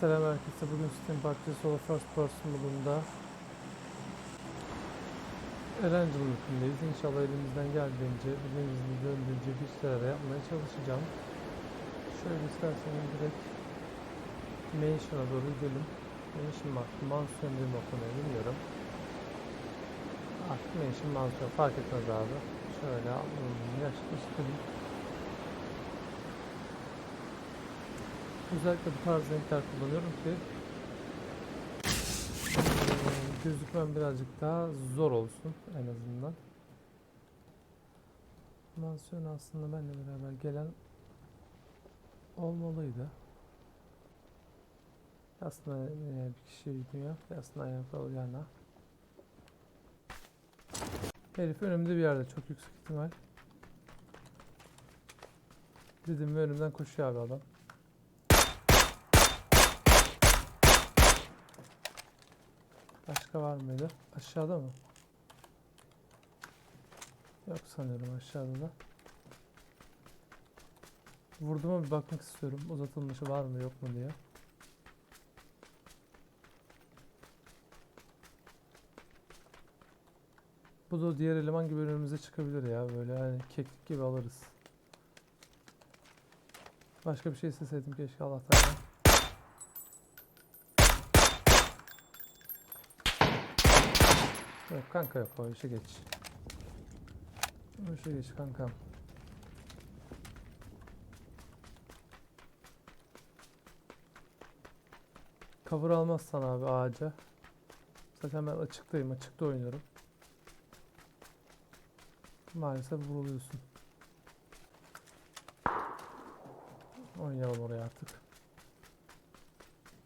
Selam herkese. Bugün Steam Parkçı Solo First Person modunda Erangel mapindeyiz. İnşallah elimizden geldiğince, elimizin döndüğünce bir şeyler yapmaya çalışacağım. Şöyle isterseniz direkt Mansion'a doğru gidelim. Mansion artık mansiyon diye okunuyor bilmiyorum. Artık Mansion mansiyon fark etmez abi. Şöyle alnımızın yaşlı. Özellikle bu tarz renkler kullanıyorum ki gözükmem birazcık daha zor olsun en azından. Mansiyon aslında benimle beraber gelen olmalıydı. Aslında eee, bir kişi gidiyor. Aslında yana. Herif önümde bir yerde çok yüksek ihtimal. Dedim ve önümden koşuyor abi adam. Başka var mıydı? Aşağıda mı? Yok sanıyorum aşağıda da. Vurduğuma bir bakmak istiyorum. Uzatılmışı var mı yok mu diye. Bu da diğer eleman gibi önümüze çıkabilir ya böyle hani keklik gibi alırız. Başka bir şey isteseydim keşke Allah'tan. Yok kanka yok o işe geç. O işe geç kankam. Cover almazsan abi ağaca. Zaten ben açıktayım. Açıkta oynuyorum. Maalesef vuruluyorsun. Oynayalım oraya artık.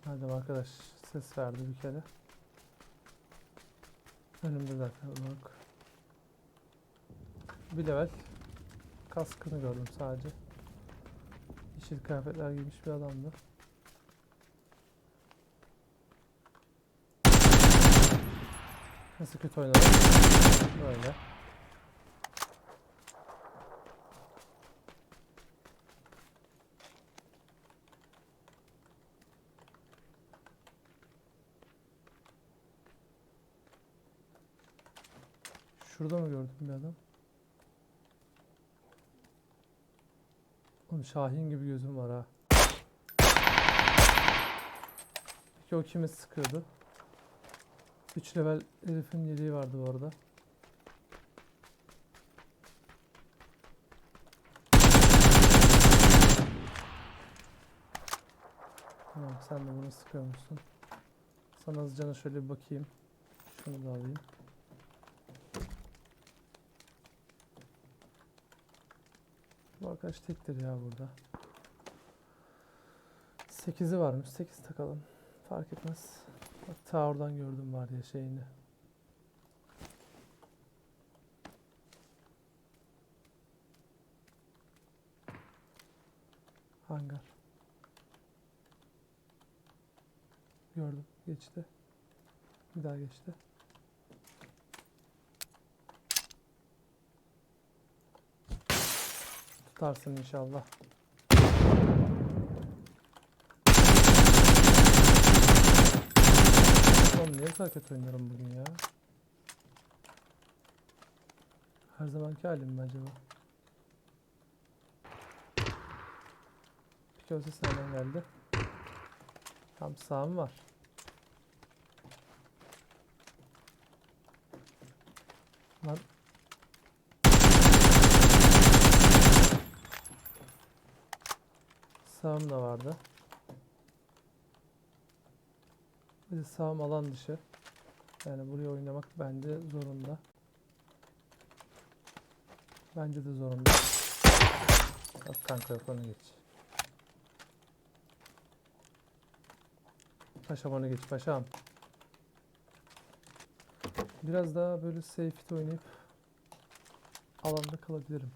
Hadi arkadaş ses verdi bir kere. Önümde zaten bak. Bir level kaskını gördüm sadece. Yeşil kıyafetler giymiş bir adamdı. Nasıl kötü oynadım? Böyle. Şurada mı gördüm bir adam? Oğlum Şahin gibi gözüm var ha. Peki o kimi sıkıyordu? 3 level herifin yediği vardı bu arada. Tamam sen de bunu sıkıyormuşsun. Sana hızlıca şöyle bir bakayım. Şunu da alayım. Bu arkadaş tektir ya burada. 8'i varmış. 8 takalım. Fark etmez. Ta oradan gördüm var ya şeyini. Hangar. Gördüm. Geçti. Bir daha geçti. Tutarsın inşallah. Kötü oynuyorum bugün ya? Her zamanki halim mi acaba? Bir gözü senden geldi. Tam sağım var. Lan Sağım da vardı. Bir de sağım alan dışı. Yani buraya oynamak bence zorunda. Bence de zorunda. Yok kanka yok onu geç. Paşam onu geç paşam. Biraz daha böyle safety oynayıp alanda kalabilirim.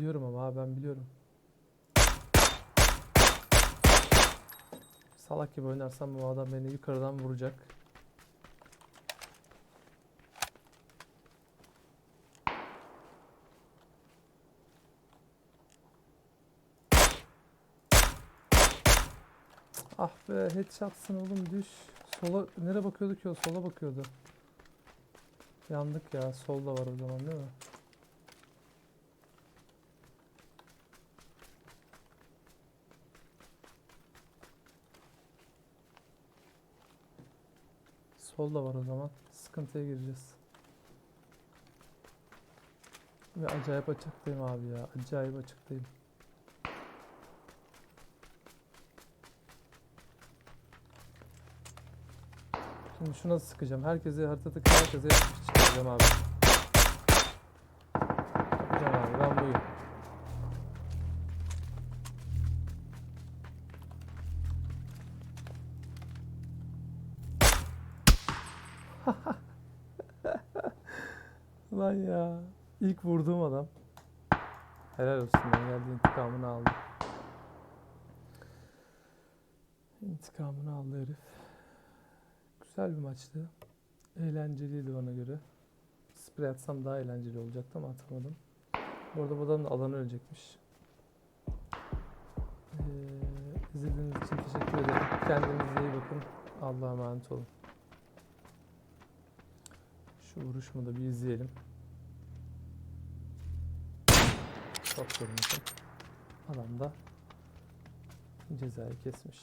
Diyorum ama abi ben biliyorum. Salak gibi oynarsam bu adam beni yukarıdan vuracak. Ah be headshotsın oğlum düş. Sola nereye bakıyordu ki o? Sola bakıyordu. Yandık ya. Sol da var o zaman değil mi? Sol da var o zaman. Sıkıntıya gireceğiz. Ve acayip açıktayım abi ya. Acayip açıktayım. Şimdi şuna sıkacağım? Herkese haritadaki herkese yapmış çıkaracağım abi. Lan ya. İlk vurduğum adam. Helal olsun ben geldi intikamını aldı. İntikamını aldı herif. Güzel bir maçtı. Eğlenceliydi bana göre. Sprey atsam daha eğlenceli olacaktı ama atamadım. Bu arada bu adam da alanı ölecekmiş. Ee, izlediğiniz için teşekkür ederim. Kendinize iyi bakın. Allah'a emanet olun. Şu vuruşumu da bir izleyelim. Çok görüntü. Adam da cezayı kesmiş.